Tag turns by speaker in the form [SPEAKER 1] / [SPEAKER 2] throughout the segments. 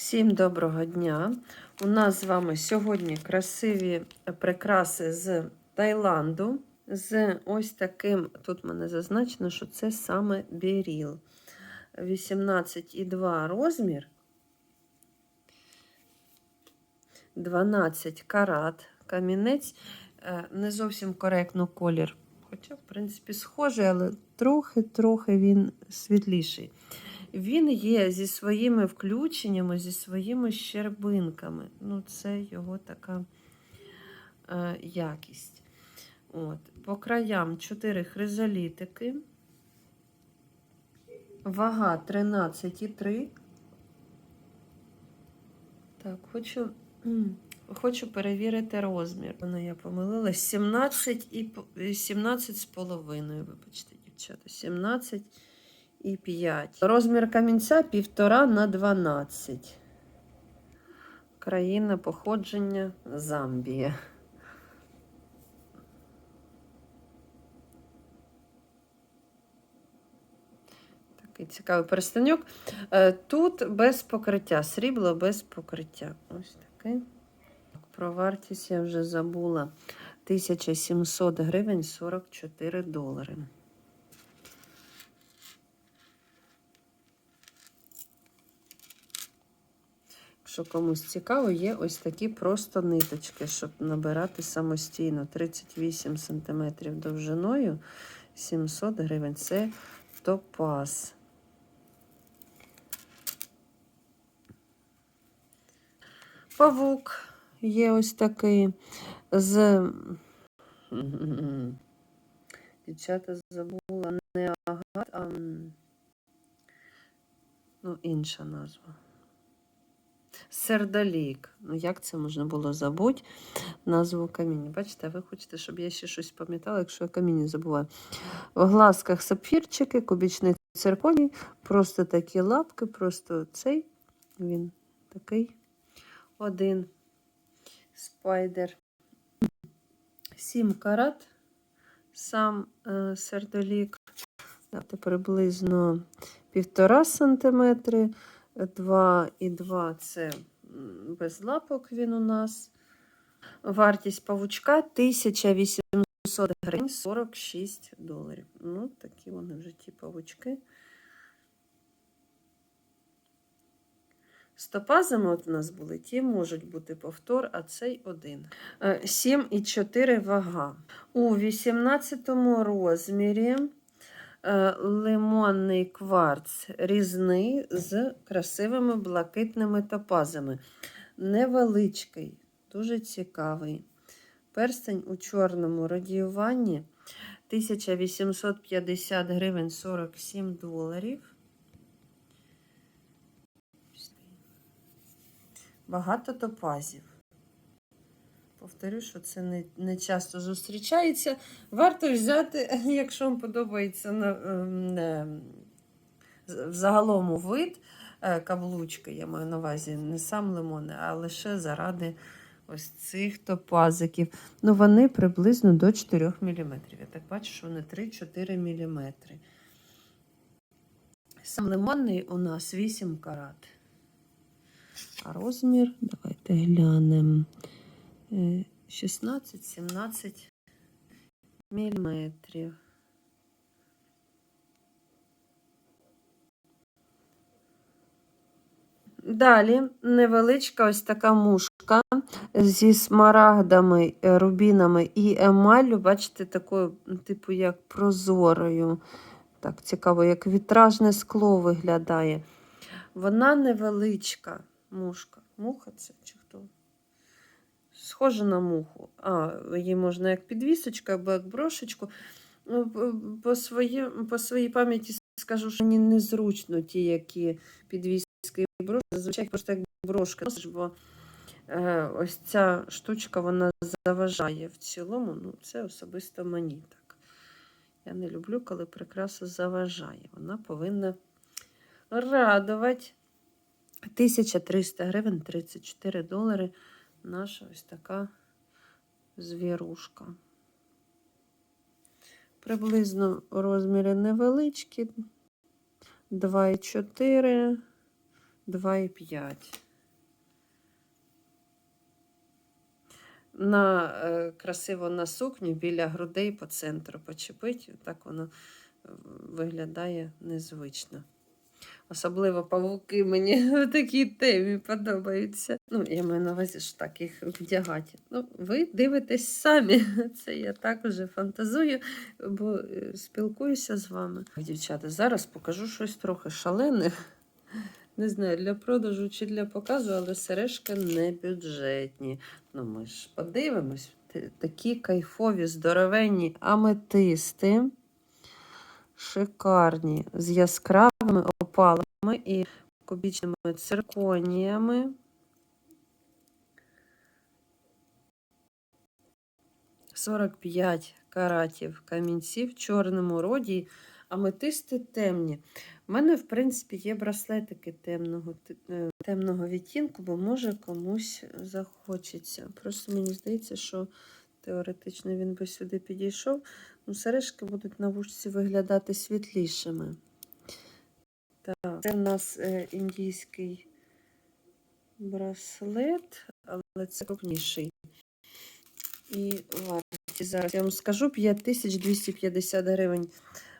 [SPEAKER 1] Всім доброго дня! У нас з вами сьогодні красиві прикраси з Таїланду. З ось таким, тут мене зазначено, що це саме біріл. 18,2 розмір. 12 карат. Камінець. Е, Не зовсім коректно колір. Хоча, в принципі, схожий, але трохи-трохи він світліший. Він є зі своїми включеннями, зі своїми щербинками. Ну, це його така е, якість. От. По краям 4 хризолітики. Вага 13,3. Так, хочу, хочу перевірити розмір. Вона я помилилась. 17 і 17 з половиною, вибачте, дівчата. 17 і 5. Розмір камінця 1,5 на 12. Країна походження Замбія. Такий цікавий перестанюк. Е, Тут без покриття, срібло без покриття. Ось такий. Про вартість я вже забула. 1700 гривень 44 долари. Якщо комусь цікаво, є ось такі просто ниточки, щоб набирати самостійно. 38 см довжиною, 700 гривень. Це топаз. Павук є ось такий з. Дівчата забула не агат, а ну, інша назва. Сердолік. Ну, як це можна було забути? Назву каміння. Бачите, ви хочете, щоб я ще щось пам'ятала, якщо я каміння забуваю. В глазках сапфірчики, кубічний цирконій, просто такі лапки, просто цей. Він такий один спайдер. Сім карат. Сам е, сердолік. Приблизно півтора сантиметри. 2,2 це без лапок він у нас. Вартість павучка 1800 гривень 46 доларів. Ну, такі вони вже ті павучки. З топазами от у нас були, ті можуть бути повтор, а цей один. Е, 7,4 вага. У 18 розмірі е, лимонний кварц різний з красивими блакитними топазами. Невеличкий, дуже цікавий. Перстень у чорному радіюванні 1850 гривень 47 доларів. Багато топазів. Повторю, що це не, не часто зустрічається. Варто взяти, якщо вам подобається на, ем, з- взагалом вид е, каблучки, я маю на увазі не сам лимон, а лише заради ось цих топазиків. Ну, вони приблизно до 4 мм. Я так бачу, що вони 3-4 мм. Сам лимонний у нас 8 карат. А розмір, давайте глянемо. 16-17 міліметрів. Далі невеличка ось така мушка зі смарагдами, рубінами і емаллю, бачите, такою, типу, як прозорою. Так, цікаво, як вітражне скло виглядає. Вона невеличка мушка. Муха це хто? Схожа на муху. А, її можна як підвісочка або як брошечку. Ну, по- своїй, по своїй пам'яті скажу, що мені незручно ті, які підвіски і брошки. Зазвичай просто як брошки носиш, бо е, ось ця штучка вона заважає в цілому. Ну, це особисто мені так. Я не люблю, коли прикраса заважає. Вона повинна радувати. 1300 гривень, 34 долари наша ось така звірушка. Приблизно розміри невеличкі, 2,4, 2,5. На е, красиво на сукню біля грудей по центру почепить, так воно е, виглядає незвично. Особливо павуки мені в такій темі подобаються. Ну, я маю на увазі ж так їх вдягати. Ну, ви дивитесь самі. Це я так уже фантазую, бо е, спілкуюся з вами. Дівчата, зараз покажу щось трохи шалене. Не знаю, для продажу чи для показу, але сережки не бюджетні. Ну, ми ж подивимось. Такі кайфові, здоровенні аметисти. Шикарні, з яскравими опалами і кубічними цирконіями. Сорок п'ять каратів камінців в чорному роді, аметисти темні. У мене, в принципі, є браслетики темного, е, темного відтінку, бо може комусь захочеться. Просто мені здається, що теоретично він би сюди підійшов. Ну, сережки будуть на вушці виглядати світлішими. Це в нас е, індійський браслет, але це крупніший. І вартість зараз я вам скажу 5250 гривень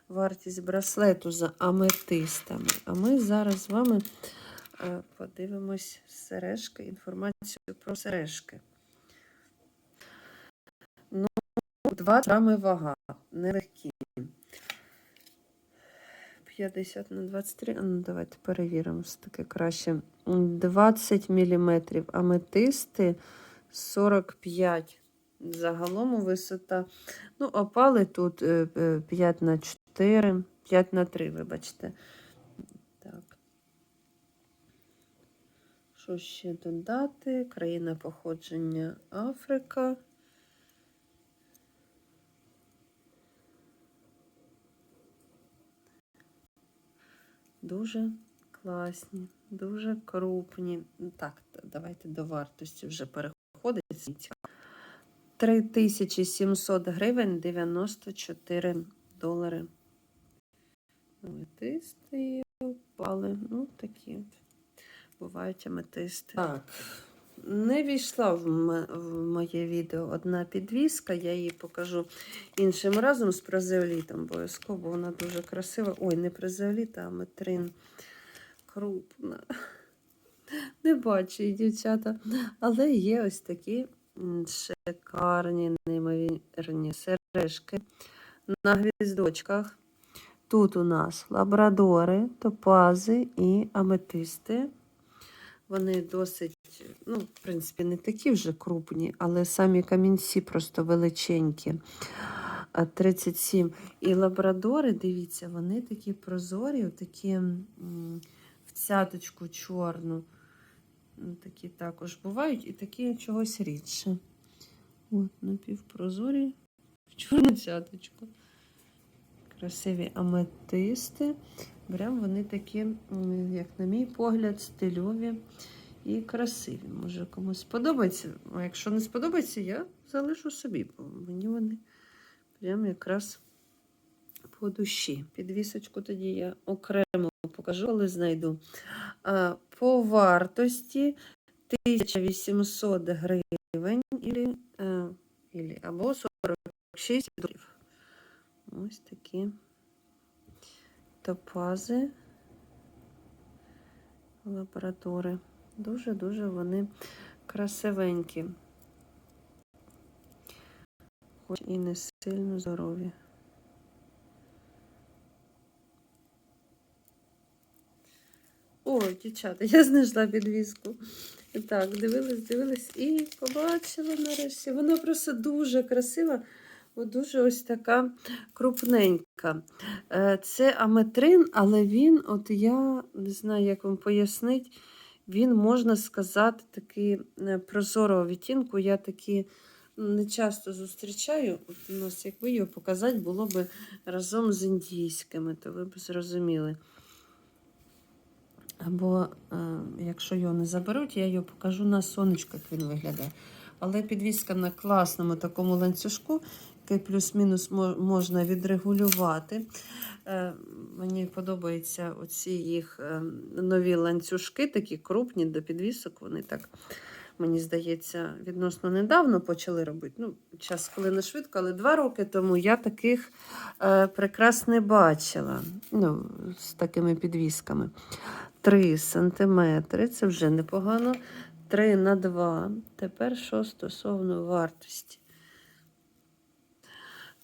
[SPEAKER 1] вартість браслету за аметистами. А ми зараз з вами е, подивимось сережки, інформацію про сережки. Ну, 2 грами вага, нелегкі. 50 на 23. А ну, давайте перевіримо все таки краще. 20 мм аметисти 45 Загалом висота. Ну, опали тут е, е, 5 на 4, 5 на 3, вибачте. Так. Що ще додати? Країна походження Африка. Дуже класні, дуже крупні. Так, давайте до вартості вже переходить. 3700 гривень 94 долари. Аметисти впали. Ну, такі бувають аметисти. Так. Не війшла в, в моє відео одна підвіска, я її покажу іншим разом з прозеолітом обов'язково, вона дуже красива. Ой, не прозеоліт, а метрин крупна. Не бачу її, дівчата. Але є ось такі шикарні, неймовірні сережки на гвіздочках. Тут у нас лабрадори, топази і аметисти. Вони досить, ну, в принципі, не такі вже крупні, але самі камінці просто величенькі. 37. І лабрадори, дивіться, вони такі прозорі, такі в цяточку чорну. Такі також бувають, і такі чогось рідше. От, напівпрозорі в чорну цяточку. Красиві аметисти. Прям вони такі, як на мій погляд, стильові і красиві. Може комусь сподобається. А якщо не сподобається, я залишу собі, бо мені вони прям якраз по душі. Підвісочку тоді я окремо покажу, коли знайду. По вартості 1800 гривень е, або 46 доларів. Ось такі топази, лабрадори. Дуже-дуже вони красивенькі. Хоч і не сильно здорові. О, дівчата, я знайшла підвіску. Так, дивилась, дивилась і побачила нарешті. Вона просто дуже красива, дуже ось така крупненька. Е, Це аметрин, але він, от я не знаю, як вам пояснити, він, можна сказати, такий е, прозорого відтінку. Я такі не часто зустрічаю. От у нас, якби його показати, було б разом з індійськими, то ви б зрозуміли. Або е, якщо його не заберуть, я його покажу на сонечко, як він виглядає. Але підвіска на класному такому ланцюжку, який плюс-мінус можна відрегулювати. Е, мені подобаються оці їх е, нові ланцюжки, такі крупні до підвісок. Вони так мені здається, відносно недавно почали робити. Ну, час, коли не швидко, але два роки тому я таких е, прикрас не бачила. Ну, з такими підвісками. 3 сантиметри, це вже непогано. 3 на 2. Тепер що стосовно вартості.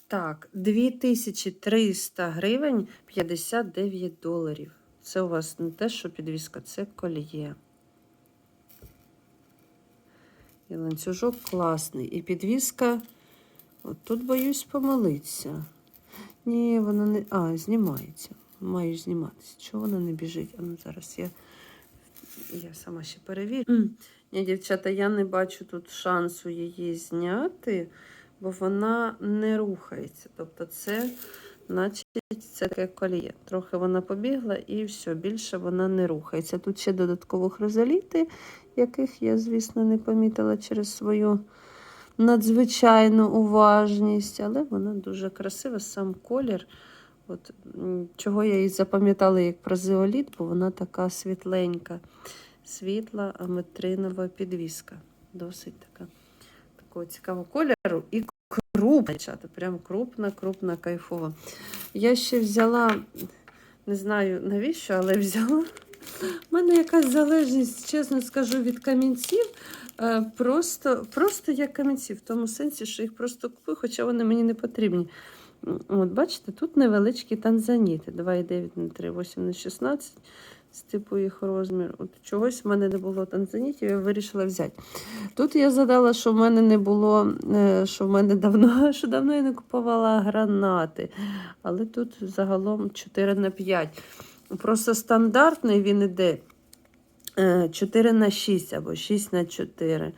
[SPEAKER 1] Так, 2300 гривень 59 доларів. Це у вас не те, що підвіска, це кольє. І ланцюжок класний. І підвіска. От тут боюсь помилитися. Ні, вона не. А, знімається. Має зніматися. Чого вона не біжить? А ну зараз я, я сама ще перевірю. Ні, дівчата, я не бачу тут шансу її зняти, бо вона не рухається. Тобто, це, наче, це таке коліє. Трохи вона побігла і все, більше вона не рухається. Тут ще додатково хризоліти, яких я, звісно, не помітила через свою надзвичайну уважність, але вона дуже красива, сам колір. От, чого я її запам'ятала як про зеоліт, бо вона така світленька, світла аметринова підвіска. Досить така такого цікавого кольору і крупна, дівчата, прям крупна, крупна, кайфова. Я ще взяла, не знаю навіщо, але взяла. У мене якась залежність, чесно скажу, від камінців. Е, Просто, просто як камінці, в тому сенсі, що їх просто купую, хоча вони мені не потрібні. От, бачите, тут невеличкі танзаніти. 2,9 на 3, 8 на 16 з типу їх розмір. От чогось в мене не було танзанітів, я вирішила взяти. Тут я задала, що в мене не було, е, що в мене давно, що давно я не купувала гранати. Але тут загалом 4 на 5. Просто стандартний він іде е, 4 на 6 або 6 на 4.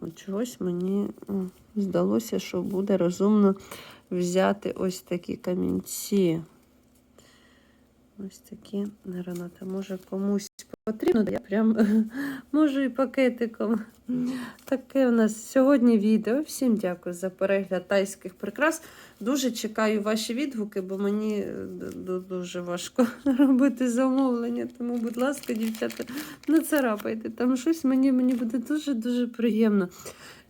[SPEAKER 1] От чогось мені здалося, що буде розумно взяти ось такі камінці. Ось такі гранати. Може комусь потрібно, я прям можу і пакетиком. Таке у нас сьогодні відео. Всім дякую за перегляд тайських прикрас. Дуже чекаю ваші відгуки, бо мені е, дуже важко робити замовлення. Тому, будь ласка, дівчата, не царапайте. Там щось мені, мені буде дуже-дуже приємно.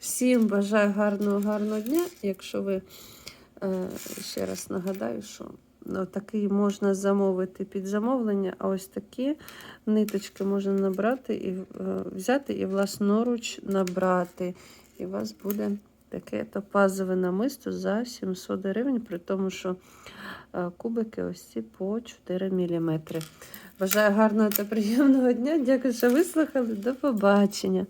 [SPEAKER 1] Всім бажаю гарного, гарного дня. Якщо ви е, ще раз нагадаю, що такий можна замовити під замовлення, а ось такі ниточки можна набрати і е, взяти і власноруч набрати. І у вас буде таке топазове намисто за 700 гривень, при тому, що е, кубики ось ці по 4 мм. Бажаю гарного та приємного дня. Дякую, що вислухали. До побачення.